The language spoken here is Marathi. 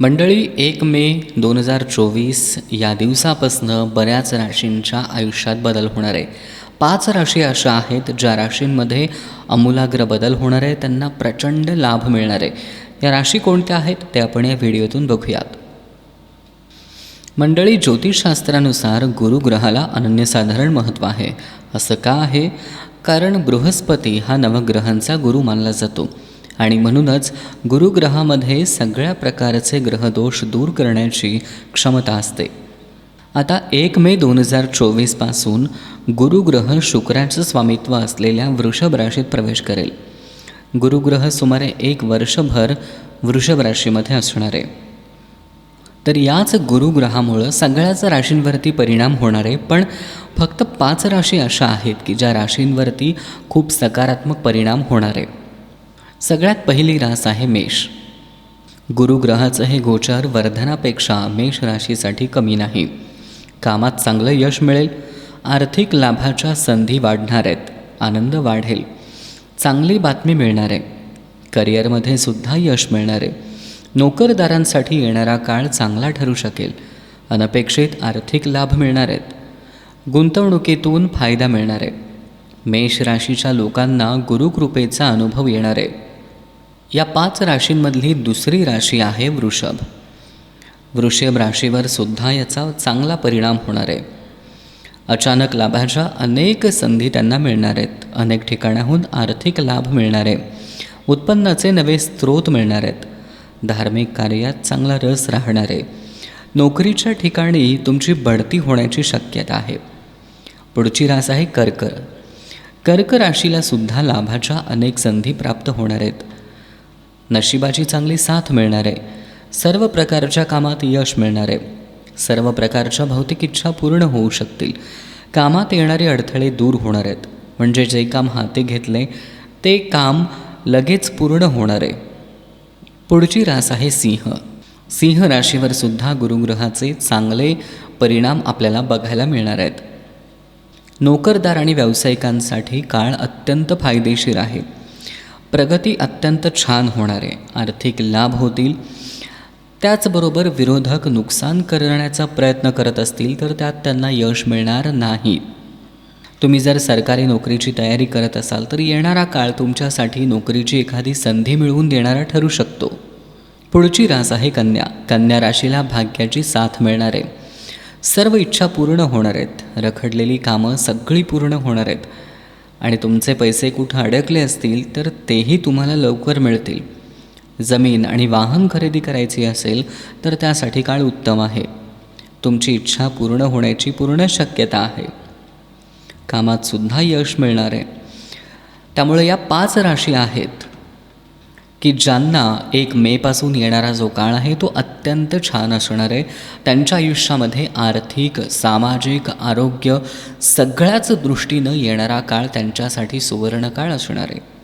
मंडळी एक मे दोन हजार चोवीस या दिवसापासनं बऱ्याच राशींच्या आयुष्यात बदल होणार आहे. पाच राशी अशा आहेत ज्या राशींमध्ये आमूलाग्र बदल होणार आहे त्यांना प्रचंड लाभ मिळणार आहे. या राशी कोणत्या आहेत ते आपण या व्हिडिओतून बघूयात. मंडळी ज्योतिषशास्त्रानुसार गुरुग्रहाला अनन्यसाधारण महत्त्व आहे. असं का आहे? कारण बृहस्पती हा नवग्रहांचा गुरु मानला जातो. आणि म्हणूनच गुरुग्रहामध्ये सगळ्या प्रकारचे ग्रहदोष दूर करण्याची क्षमता असते. आता एक मे दोन हजार चोवीसपासून गुरुग्रह शुक्राचं स्वामित्व असलेल्या वृषभ राशीत प्रवेश करेल. गुरुग्रह सुमारे एक वर्षभर वृषभ राशीमध्ये असणार आहे. तर याच गुरुग्रहामुळं सगळ्याच राशींवरती परिणाम होणार आहे पण फक्त पाच राशी अशा आहेत की ज्या राशींवरती खूप सकारात्मक परिणाम होणार आहे. सगळ्यात पहिली रास आहे मेष. गुरुग्रहाचं हे गोचर वर्धनापेक्षा मेष राशीसाठी कमी नाही. कामात चांगलं यश मिळेल आर्थिक लाभाच्या संधी वाढणार आहेत आनंद वाढेल चांगली बातमी मिळणार आहे करिअरमध्ये सुद्धा यश मिळणार आहे नोकरदारांसाठी येणारा काळ चांगला ठरू शकेल अनपेक्षित आर्थिक लाभ मिळणार आहेत गुंतवणुकीतून फायदा मिळणार आहे मेष राशीच्या लोकांना गुरुकृपेचा अनुभव येणार आहे या पाच राशींमधली दुसरी राशी आहे वृषभ. वृषभ राशीवर सुद्धा याचा चांगला परिणाम होणार आहे. अचानक लाभाच्या अनेक संधी त्यांना मिळणार आहेत. अनेक ठिकाणाहून आर्थिक लाभ मिळणार आहे. उत्पन्नाचे नवे स्रोत मिळणार आहेत. धार्मिक कार्यात चांगला रस राहणार आहे. नोकरीच्या ठिकाणी तुमची बढती होण्याची शक्यता आहे. पुढची रास आहे कर्क. कर्क राशीला सुद्धा लाभाच्या अनेक संधी प्राप्त होणार आहेत. नशिबाची चांगली साथ मिळणार. आहे सर्व प्रकारच्या कामात यश मिळणार. आहे सर्व प्रकारच्या भौतिक इच्छा पूर्ण होऊ शकतील. कामात येणारे अडथळे दूर होणार आहेत. म्हणजे जे काम हाती घेतले ते काम लगेच पूर्ण होणार. आहे पुढची रास आहे सिंह. सिंह राशीवर सुद्धा गुरुग्रहाचे चांगले परिणाम आपल्याला बघायला मिळणार आहेत. नोकरदार आणि व्यावसायिकांसाठी काळ अत्यंत फायदेशीर आहे. प्रगती अत्यंत छान होणार आहे. आर्थिक लाभ होतील. त्याचबरोबर विरोधक नुकसान करण्याचा प्रयत्न करत असतील तर त्यात त्यांना यश मिळणार नाही. तुम्ही जर सरकारी नोकरीची तयारी करत असाल तर येणारा काळ तुमच्यासाठी नोकरीची एखादी संधी मिळवून देणारा ठरू शकतो. पुढची रास आहे कन्या. कन्या राशीला भाग्याची साथ मिळणार आहे. सर्व इच्छा पूर्ण होणार आहेत. रखडलेली कामं सगळी पूर्ण होणार आहेत. आणि तुमचे पैसे कुठं अडकले असतील तर तेही तुम्हाला लवकर मिळतील. जमीन आणि वाहन खरेदी करायची असेल तर त्यासाठी काळ उत्तम आहे. तुमची इच्छा पूर्ण होण्याची पूर्ण शक्यता आहे. कामात सुद्धा यश मिळणार आहे. त्यामुळे या पाच राशी आहेत. की ज्यांना एक मेपासून येणारा जो काळ आहे तो अत्यंत छान असणार आहे. त्यांच्या आयुष्यामध्ये आर्थिक सामाजिक आरोग्य सगळ्याच दृष्टीनं येणारा काळ त्यांच्यासाठी सुवर्ण काळ असणार आहे.